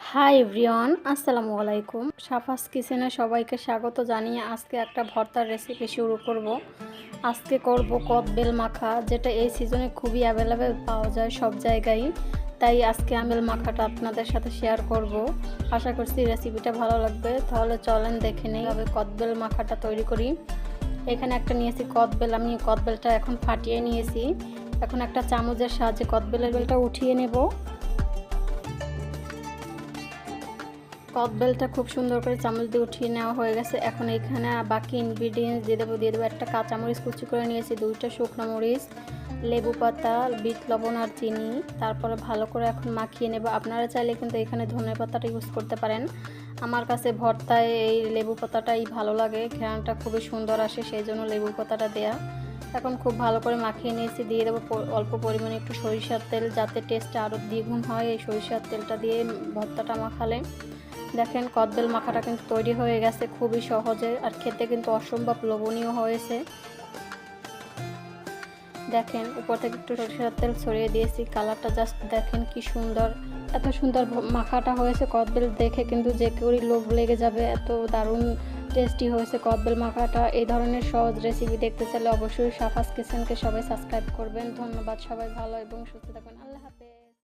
Hi everyone আসসালামু আলাইকুম সাফাস কিচেনে সবাইকে স্বাগত জানিয়ে আজকে একটা ভর্তার রেসিপি শুরু করব। আজকে করব কদবেল মাখা, যেটা এই সিজনে খুবই অ্যাভেলেবেল পাওয়া যায় সব জায়গায়। তাই আজকে আমেল মাখাটা আপনাদের সাথে শেয়ার করব। আশা করছি রেসিপিটা ভালো লাগবে। তাহলে চলেন দেখে নেই তবে কদবেল মাখাটা তৈরি করি। এখানে একটা নিয়েছি কদবেল আমি কদবেলটা এখন ফাটিয়ে নিয়েছি। এখন একটা চামচের সাহায্যে কদবেলের বেলটা উঠিয়ে নেব। কদবেলটা খুব সুন্দর করে চামচ দিয়ে উঠিয়ে নেওয়া হয়ে গেছে। এখন এখানে বাকি ইনগ্রিডিয়েন্টস দিয়ে দেবো। দিয়ে দেবো একটা কাঁচামরিচ কুচি করে নিয়েছি, দুইটা শুকনো মরিচ, লেবু পাতা, বিট, লবণ আর চিনি। তারপরে ভালো করে এখন মাখিয়ে নেব। আপনারা চাইলে কিন্তু এখানে ধনে পাতাটা ইউজ করতে পারেন। আমার কাছে ভর্তায় এই লেবু পাতাটাই ভালো লাগে। ঘ্রাণটা খুবই সুন্দর আসে সেই জন্য লেবু পাতাটা দেয়া। এখন খুব ভালো করে মাখিয়ে নিয়েছি। দিয়ে দেবো অল্প পরিমাণে একটু সরিষার তেল, যাতে টেস্টটা আরও দ্বিগুণ হয়। এই সরিষার তেলটা দিয়ে ভর্তাটা মাখালে। দেখেন, কদবেল মাখাটা কিন্তু তৈরি হয়ে গেছে খুবই সহজে আর খেতে কিন্তু অসম্ভব লোভনীয় হয়েছে। দেখেন, উপর থেকে একটু সরিষার তেল ছড়িয়ে দিয়েছি, কালারটা জাস্ট দেখেন কি সুন্দর। এত সুন্দর মাখাটা হয়েছে কদবেল দেখে কিন্তু যে কেউই লোভ লেগে যাবে, এত দারুণ টেস্টি হয়েছে কদবেল মাখাটা। এই ধরনের সহজ রেসিপি দেখতে চাইলে অবশ্যই সাফাস কিচেনকে সবাই সাবস্ক্রাইব করবেন। ধন্যবাদ সবাই, ভালো এবং সুস্থ থাকবেন। আল্লাহ হাফেজ।